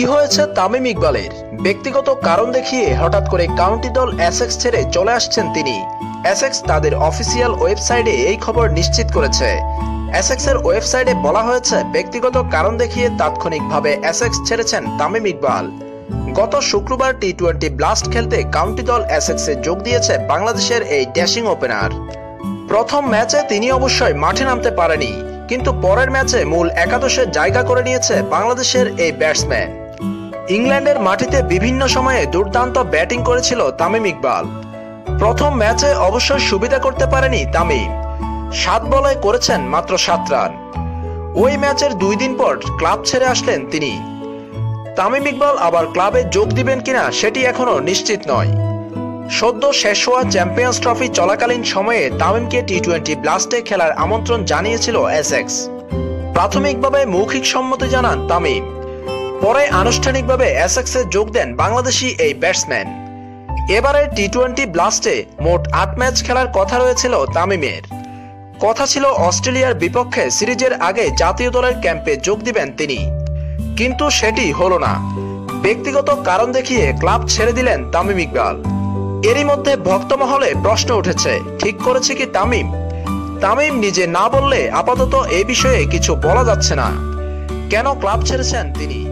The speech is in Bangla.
কি হয়েছে তামিম ইকবালের? ব্যক্তিগত কারণ দেখিয়ে হঠাৎ করে কাউন্টি দল অ্যাসেক্স ছেড়ে চলে আসছেন তিনি। অ্যাসেক্স তাদের অফিসিয়াল ওয়েবসাইটে এই খবর নিশ্চিত করেছে। অ্যাসেক্সের ওয়েবসাইটে বলা হয়েছে, ব্যক্তিগত কারণ দেখিয়ে তাৎক্ষণিকভাবে অ্যাসেক্স ছেড়েছেন তামিম ইকবাল। গত শুক্রবার টি টোয়েন্টি ব্লাস্ট খেলতে কাউন্টি দল অ্যাসেক্সে যোগ দিয়েছে বাংলাদেশের এই ড্যাশিং ওপেনার প্রথম ম্যাচে তিনি অবশ্যই মাঠে নামতে পারেনি, কিন্তু পরের ম্যাচে মূল একাদশে জায়গা করে নিয়েছে বাংলাদেশের এই ব্যাটসম্যান ইংল্যান্ডের মাটিতে বিভিন্ন সময়ে দুর্দান্ত ব্যাটিং করেছিল তামিম ইকবাল। প্রথম ম্যাচে অবশ্য সুবিধা করতে পারেনি তামিম। সাত বলে করেছেন মাত্র সাত রান। ওই ম্যাচের দুই দিন পর ক্লাব ছেড়ে আসলেন তিনি। তামিম ইকবাল আবার ক্লাবে যোগ দিবেন কিনা সেটি এখনও নিশ্চিত নয়। সদ্য শেষ হওয়া চ্যাম্পিয়ন্স ট্রফি চলাকালীন সময়ে তামিমকে টি টোয়েন্টি ব্লাস্টে খেলার আমন্ত্রণ জানিয়েছিল এসএক্স। প্রাথমিকভাবে মৌখিক সম্মতি জানান তামিম। পরে আনুষ্ঠানিকভাবে এসএক্সে যোগ দেন বাংলাদেশি এই ব্যাটসম্যান। এবারে টি টোয়েন্টি ব্লাস্টে মোট আট ম্যাচ খেলার কথা রয়েছিল তামিমের। কথা ছিল অস্ট্রেলিয়ার বিপক্ষে সিরিজের আগে জাতীয় দলের ক্যাম্পে যোগ দিবেন তিনি। কিন্তু সেটি হলো না। ব্যক্তিগত কারণ দেখিয়ে ক্লাব ছেড়ে দিলেন তামিম ইকবাল। এরই মধ্যে ভক্তমহলে প্রশ্ন উঠেছে, ঠিক করেছে কি তামিম? তামিম নিজে না বললে আপাতত এ বিষয়ে কিছু বলা যাচ্ছে না। কেন ক্লাব ছেড়েছেন তিনি?